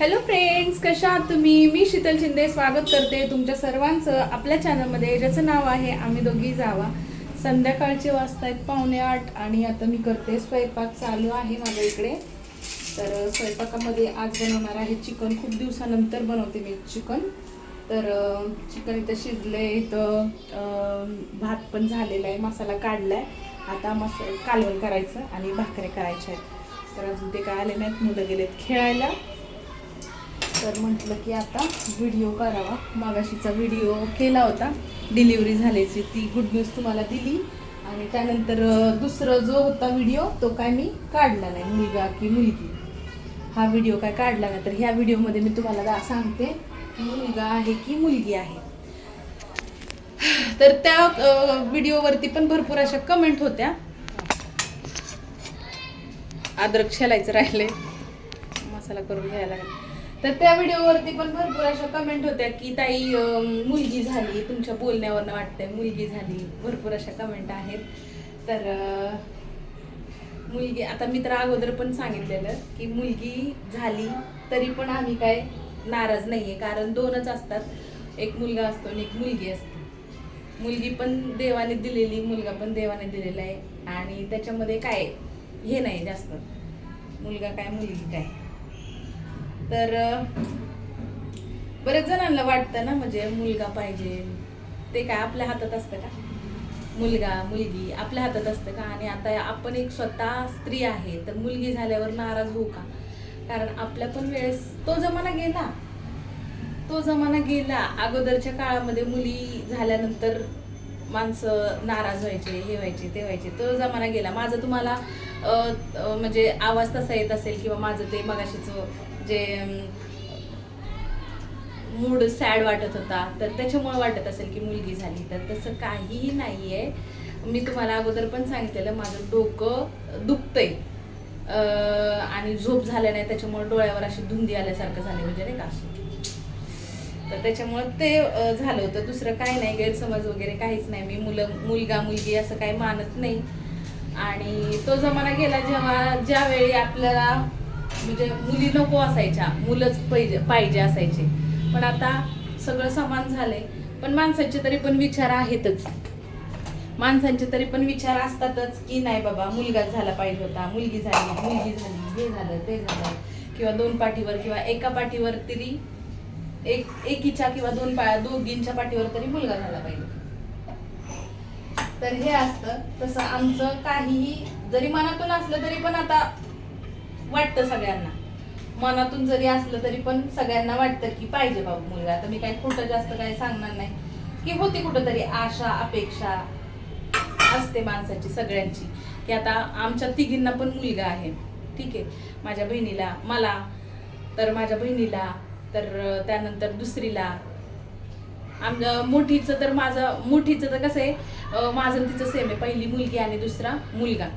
Hello friends कशा आहात तुम्ही? मी शीतल शिंदे स्वागत करते तुमच्या सर्वांचं आपल्या चॅनलमध्ये ज्याचं नाव आहे आम्ही दोघी जावा. संध्याकाळचे वाजतायत पावणे आठ आणि आता मी करते स्वयंपाक चालू आहे माझ्या इकडे. तर स्वयंपाकामध्ये आज बनवणार आहे चिकन. खूप दिवसानंतर बनवते मी चिकन. तर चिकन इथं शिजलं इथं भात पण झालेला आहे मसाला काढला आहे आता मसा कालवण करायचं आणि भाकऱ्या करायच्या आहेत. तर अजून ते काय आले नाहीत मुलं गेलेत खेळायला. तर म्हटलं की आता व्हिडिओ करावा. मागाशीचा व्हिडिओ केला होता. डिलिव्हरी झाल्याची ती गुड न्यूज तुम्हाला दिली. आणि त्यानंतर दुसरा दुसरं जो होता व्हिडिओ तो काय मी काढला नाही मुलगा की मुलगी. हा व्हिडिओ काय काढला नाही तर ह्या व्हिडिओमध्ये मी तुम्हाला सांगते. की मुलगा आहे की मुलगी आहे. तर त्या व्हिडिओवरती पण भरपूर अशा कमेंट होत्या. अद्रक शेलायचं राहिले मसाला करून घ्यायला लागेल. तर त्या व्हिडिओवरती पण भरपूर अशा कमेंट होत्या की ताई मुलगी झाली तुमच्या बोलण्यावरनं वाटतंय मुलगी झाली. भरपूर अशा कमेंट आहेत. तर मुलगी आता मी तर अगोदर पण सांगितलेलं की मुलगी झाली तरी पण आम्ही काय नाराज नाही आहे कारण दोनच असतात. एक मुलगा असतो आणि एक मुलगी असते. मुलगी पण देवाने दिलेली मुलगा पण देवाने दिलेला आहे. आणि त्याच्यामध्ये काय हे नाही जास्त. मुलगा काय मुलगी काय? तर बऱ्याच बरेच जणांना वाटतं ना म्हणजे मुलगा पाहिजे. ते काय आपल्या हातात असतं का? मुलगा मुलगी आपल्या हातात असतं का? आणि आता आपण एक स्वतः स्त्री आहे तर मुलगी झाल्यावर नाराज होऊ का? कारण आपल्या पण वेळेस तो जमाना गेला. तो जमाना गेला. अगोदरच्या काळामध्ये मुली झाल्यानंतर माणसं नाराज व्हायचे हे व्हायचे ते व्हायचे. तो जमाना गेला. माझं तुम्हाला म्हणजे आवाज तसा येत असेल किंवा माझं ते मगाशीचं म्हणजे, जे मूड सॅड वाटत होता. तर त्याच्यामुळे वाटत असेल की मुलगी झाली. तर तसं काहीही नाही आहे मी तुम्हाला अगोदर पण सांगितलेलं माझं डोकं दुखतंय. आणि झोप झाल्या नाही त्याच्यामुळे डोळ्यावर अशी धुंदी आल्यासारखं झाले म्हणजे नाही का अशी तर त्याच्यामुळं ते झालं होतं. दुसरं काही नाही गैरसमज वगैरे काहीच नाही. मी मुलं मुलगा मुलगी असं काही मानत नाही. आणि तो जमाना गेला जेव्हा ज्यावेळी आपल्याला म्हणजे मुली नको असायच्या मुलंच पाहिजे पाहिजे असायचे. पण आता सगळं समान झालंय. पण माणसांचे तरी पण विचार आहेतच. माणसांचे तरी पण विचार असतातच की नाही बाबा मुलगा झाला पाहिजे होता मुलगी झाली मुलगी झाली हे झालं ते झालं. किंवा दोन पाठीवर किंवा एका पाठीवर तरी एक एकीच्या किंवा दोन पा दोघींच्या पाठीवर तरी मुलगा झाला पाहिजे. तर हे असतं. तसं आमचं काहीही जरी मनातून असलं तरी पण आता वाटतं सगळ्यांना. मनातून जरी असलं तरी पण सगळ्यांना वाटतं की पाहिजे बाबा मुलगा. आता मी काही खोटं जास्त काय सांगणार नाही. की होती कुठंतरी आशा अपेक्षा असते माणसाची सगळ्यांची. की आता आमच्या तिघींना पण मुलगा आहे. ठीक आहे. माझ्या बहिणीला मला तर माझ्या बहिणीला तर त्यानंतर दुसरीला. आमच्या मोठीचं तर माझं मोठीचं तर कसं आहे माझं तिचं सेम आहे. पहिली मुलगी आणि दुसरा मुलगा.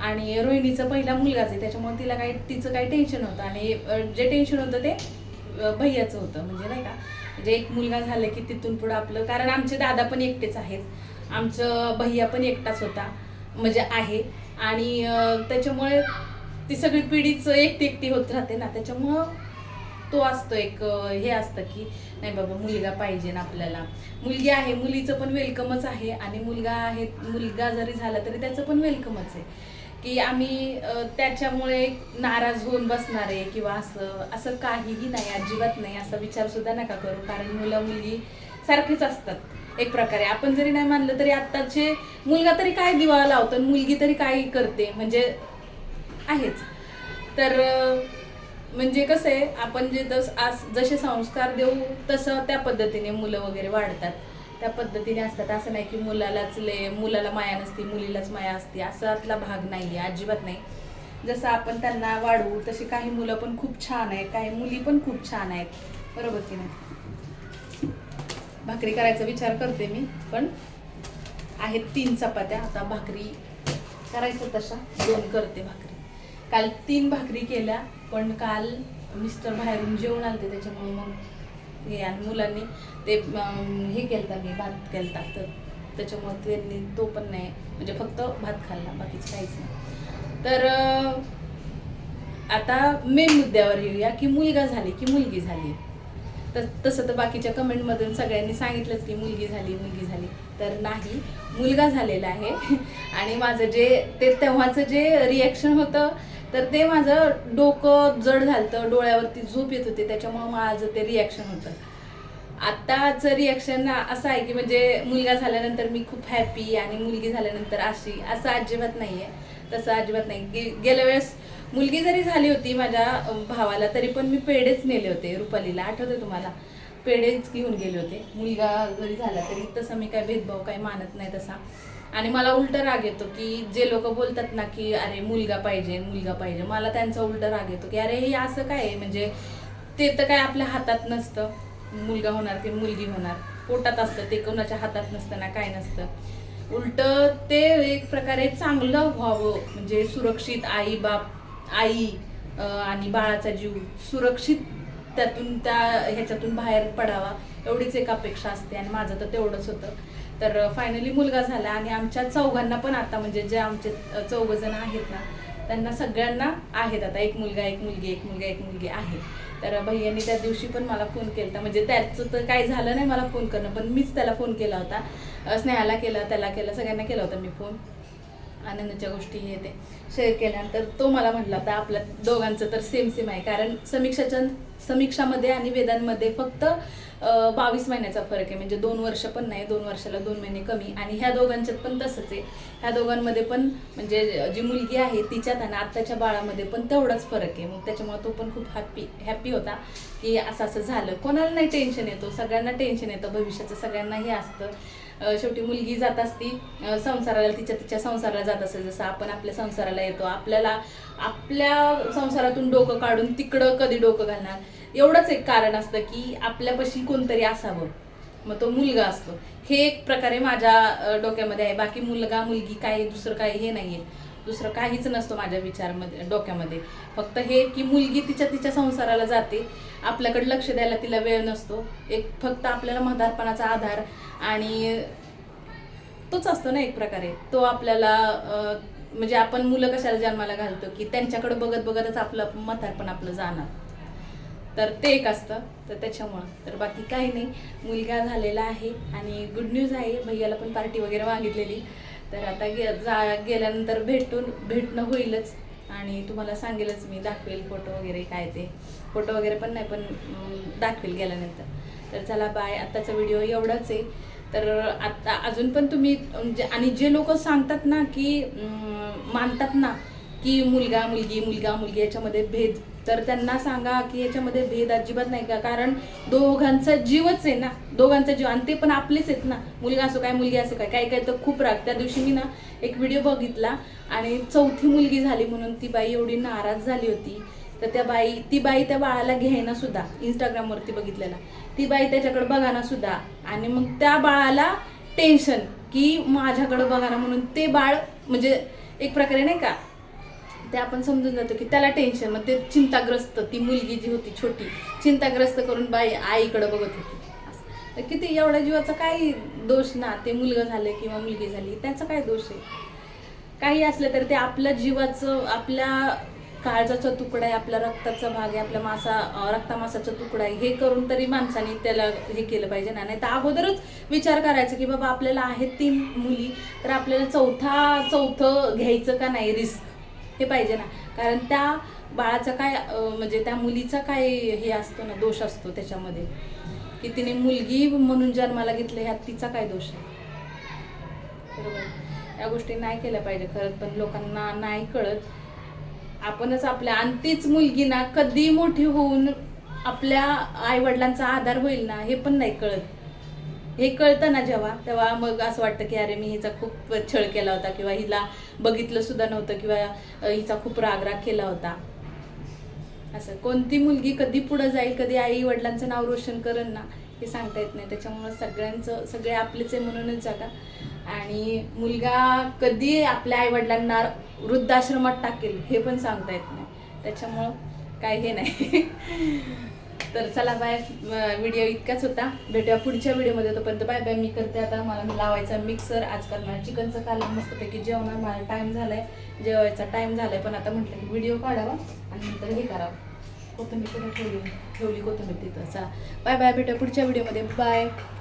आणि रोहिणीचा पहिला मुलगाच आहे त्याच्यामुळे तिला काही तिचं काही टेन्शन होतं आणि जे टेन्शन होतं ते भैयाचं होतं. म्हणजे नाही का म्हणजे एक मुलगा झालं की तिथून पुढं आपलं कारण आमचे दादा पण एकटेच आहेत. आमचं भैया पण एकटाच होता म्हणजे आहे. आणि त्याच्यामुळे ती सगळी पिढीच एकटी एकटी होत राहते ना त्याच्यामुळं तो असतो एक हे असतं की नाही बाबा मुलगा पाहिजे ना आपल्याला. मुलगी आहे मुलीचं पण वेलकमच आहे. आणि मुलगा आहे मुलगा जरी झाला तरी त्याचं पण वेलकमच आहे. की आम्ही त्याच्यामुळे नाराज होऊन बसणार आहे किंवा असं असं काहीही नाही अजिबात नाही असा विचार सुद्धा नका करू. कारण मुलं मुलगी सारखेच असतात एक प्रकारे. आपण जरी नाही मानलं तरी आत्ताचे मुलगा तरी काय दिवा लावतो आणि मुलगी तरी काय करते? म्हणजे आहेच. तर म्हणजे कसं आहे आपण जे तस आज जसे संस्कार देऊ तसं त्या पद्धतीने मुलं वगैरे वाढतात. त्या पद्धतीने असतात. असं नाही की मुलालाच ले मुलाला माया नसती मुलीलाच माया असते. असातला भाग नाही आहे अजिबात नाही. जसं आपण त्यांना वाढवू तशी काही मुलं पण खूप छान आहेत. काही मुली पण खूप छान आहेत. बरोबर की नाही? भाकरी करायचा विचार करते मी पण आहेत तीन चपात्या. आता भाकरी करायचं तशा. दोन करते भाकरी. काल तीन भाकरी केल्या पण काल मिस्टर बाहेरून जेवण आलते त्याच्यामुळे मग हे आणि मुलांनी ते हे केलता मी भात केलता. तर त्याच्यामुळे त्यांनी तो पण नाही म्हणजे फक्त भात खाल्ला बाकीचं काहीच नाही. तर आता मेन मुद्द्यावर येऊया की मुलगा झाली की मुलगी झाली. तर तसं तर बाकीच्या कमेंटमधून सगळ्यांनी सांगितलंच की मुलगी झाली मुलगी झाली. तर नाही मुलगा झालेला आहे. आणि माझं जे ते तेव्हाचं जे रिॲक्शन होतं तर ते माझं डोकं जड झालं डोळ्यावरती झोप येत होती त्याच्यामुळं माझं ते रिॲक्शन होतं. आत्ताचं रिॲक्शन असं आहे की म्हणजे मुलगा झाल्यानंतर मी खूप हॅपी आणि मुलगी झाल्यानंतर अशी असं अजिबात नाही आहे तसं अजिबात नाही. गे गेल्या वेळेस मुलगी जरी झाली होती माझ्या भावाला तरी पण मी पेढेच नेले होते रुपालीला. आठवते तुम्हाला? पेढेच घेऊन गेले होते. मुलगा जरी झाला तरी तसं मी काय भेदभाव काही मानत नाही तसा. आणि मला उलट राग येतो की जे लोक बोलतात ना की अरे मुलगा पाहिजे मुलगा पाहिजे. मला त्यांचा उलट राग येतो की अरे हे असं काय आहे? म्हणजे ते तर काय आपल्या हातात नसतं. मुलगा होणार की मुलगी होणार. पोटात असतं ते कोणाच्या हातात नसतं ना काय नसतं. उलट ते एक प्रकारे चांगलं व्हावं म्हणजे सुरक्षित आई बाप आई आणि बाळाचा जीव सुरक्षित त्यातून त्या ह्याच्यातून बाहेर पडावा एवढीच एक अपेक्षा असते आणि माझं तर तेवढंच होतं. तर फायनली मुलगा झाला आणि आमच्या चौघांना पण आता म्हणजे जे आमचे चौघ जण आहेत ना त्यांना सगळ्यांना आहेत आता. एक मुलगा एक मुलगी एक मुलगा एक मुलगी आहे. तर भैयानी त्या दिवशी पण मला फोन केला म्हणजे त्याचं तर काही झालं नाही मला फोन करणं पण मीच त्याला फोन केला होता. स्नेहाला केला त्याला केला सगळ्यांना केला होता मी फोन आनंदाच्या गोष्टी हे ते. शेअर केल्यानंतर तो मला म्हटला होता आपल्या दोघांचं तर सेम सेम आहे. कारण समीक्षाच्या समीक्षामध्ये आणि वेदांमध्ये फक्त बावीस महिन्याचा फरक आहे. म्हणजे दोन वर्ष पण नाही दोन वर्षाला दोन महिने कमी. आणि ह्या दोघांच्यात पण तसंच आहे. ह्या दोघांमध्ये पण म्हणजे जी मुलगी आहे तिच्यात आणि आत्ताच्या बाळामध्ये पण तेवढाच फरक आहे. मग त्याच्यामुळे तो पण खूप हॅपी हॅपी होता की असं असं झालं. कोणाला नाही टेन्शन येतो. सगळ्यांना टेन्शन येतं. भविष्याचं सगळ्यांना हे असतं. शेवटी मुलगी जात असती संसाराला तिच्या तिच्या संसाराला जात असेल जसं आपण आपल्या संसाराला येतो आपल्याला आपल्या संसारातून डोकं काढून तिकडं कधी डोकं घालणार? एवढंच एक कारण असतं की आपल्यापाशी कोणतरी असावं मग तो मुलगा असतो. हे एक प्रकारे माझ्या डोक्यामध्ये आहे. बाकी मुलगा मुलगी काय दुसरं काही हे नाही आहे दुसरं काहीच नसतं माझ्या विचारमध्ये डोक्यामध्ये. फक्त हे की मुलगी तिच्या तिच्या संसाराला जाते आपल्याकडे लक्ष द्यायला तिला वेळ नसतो. एक फक्त आपल्याला म्हातारपणाचा आधार आणि तोच असतो ना एक प्रकारे. तो आपल्याला म्हणजे आपण मुलं कशाला जन्माला घालतो की त्यांच्याकडे बघत बघतच आपलं म्हातारपण आपलं जाणार. तर ते एक असतं. तर त्याच्यामुळं. तर बाकी काही नाही. मुलगा झालेला आहे आणि गुड न्यूज आहे. भैयाला पण पार्टी वगैरे मागितलेली. तर आता गे जा गेल्यानंतर भेटून भेटणं होईलच. आणि तुम्हाला सांगेलच मी दाखवेल फोटो वगैरे काय ते. फोटो वगैरे पण नाही पण दाखवेल गेल्यानंतर. तर चला बाय. आत्ताचा व्हिडिओ एवढाच आहे. तर आत्ता अजून पण तुम्ही म्हणजे आणि जे लोक सांगतात ना की मानतात ना की मुलगा मुलगी मुलगा मुलगी याच्यामध्ये भेद तर त्यांना सांगा की याच्यामध्ये भेद अजिबात नाही का? कारण दोघांचा जीवच आहे ना. दोघांचा जीव. आणि ते पण आपलेच आहेत ना. मुलगा असो काय मुलगी असो काय. काय काय तर खूप राग. त्या दिवशी मी ना एक व्हिडिओ बघितला आणि चौथी मुलगी झाली म्हणून ती बाई एवढी नाराज झाली होती. तर त्या बाई ती बाई त्या बाळाला घ्यायना सुद्धा इंस्टाग्रामवरती बघितलेला. ती बाई त्याच्याकडे बघाना सुद्धा. आणि मग त्या बाळाला टेन्शन की माझ्याकडे बघाना म्हणून ते बाळ म्हणजे एक प्रकारे नाही का ते आपण समजून जातो की त्याला टेन्शन मग ते चिंताग्रस्त ती मुलगी जी होती छोटी चिंताग्रस्त करून बाई आईकडे बघत होती. असं. तर किती एवढ्या जीवाचा काय दोष ना ते मुलगा झालं किंवा मुलगी झाली त्याचा काय दोष आहे? काही असलं तर ते आपल्या जीवाचं आपल्या काळजाचा तुकडा आहे आपल्या रक्ताचा भाग आहे आपल्या मासा रक्तामासाचा तुकडा आहे. हे करून तरी माणसाने त्याला हे केलं पाहिजे ना. नाही तर अगोदरच विचार करायचा की बाबा आपल्याला आहेत तीन मुली तर आपल्याला चौथा चौथं घ्यायचं का नाही? रिस्क. हे पाहिजे ना. कारण त्या बाळाचा काय म्हणजे त्या मुलीचा काय हे असतो ना दोष असतो त्याच्यामध्ये. की तिने मुलगी म्हणून जन्माला घेतलं ह्यात तिचा काय दोष आहे? बरोबर? या गोष्टी नाही केल्या पाहिजे खरंच पण लोकांना नाही कळत. आपणच आपल्या आणि तीच मुलगी ना कधी मोठी होऊन आपल्या आई वडिलांचा आधार होईल ना हे पण नाही कळत. हे कळतं ना जेव्हा तेव्हा मग असं वाटतं की अरे मी हिचा खूप छळ केला होता किंवा हिला बघितलं सुद्धा नव्हतं किंवा हिचा खूप रागराग केला होता. असं. कोणती मुलगी कधी पुढं जाईल कधी आई वडिलांचं नाव रोशन करेल ना हे सांगता येत नाही. त्याच्यामुळं सगळ्यांचं सगळे आपलेच आहे म्हणूनच जगा आणि मुलगा कधी आपल्या आई वडिलांना वृद्धाश्रमात टाकेल हे पण सांगता येत नाही. त्याच्यामुळं काय हे नाही. तर चला बाय व्हिडिओ इतकाच होता. भेटूया पुढच्या व्हिडिओमध्ये तोपर्यंत बाय बाय मी करते आता. मला मी लावायचा मिक्सर आज करणार चिकनचं कालवण मस्तपैकी जेवणार. मला टाईम झालाय. जेवायचा टाईम झालाय. पण आता म्हटलं की व्हिडिओ काढावा आणि नंतर हे करावं. कोथिंबीर ठेवली? ठेवली कोथिंबीर तिथं. चा बाय बाय भेटूया पुढच्या व्हिडिओमध्ये बाय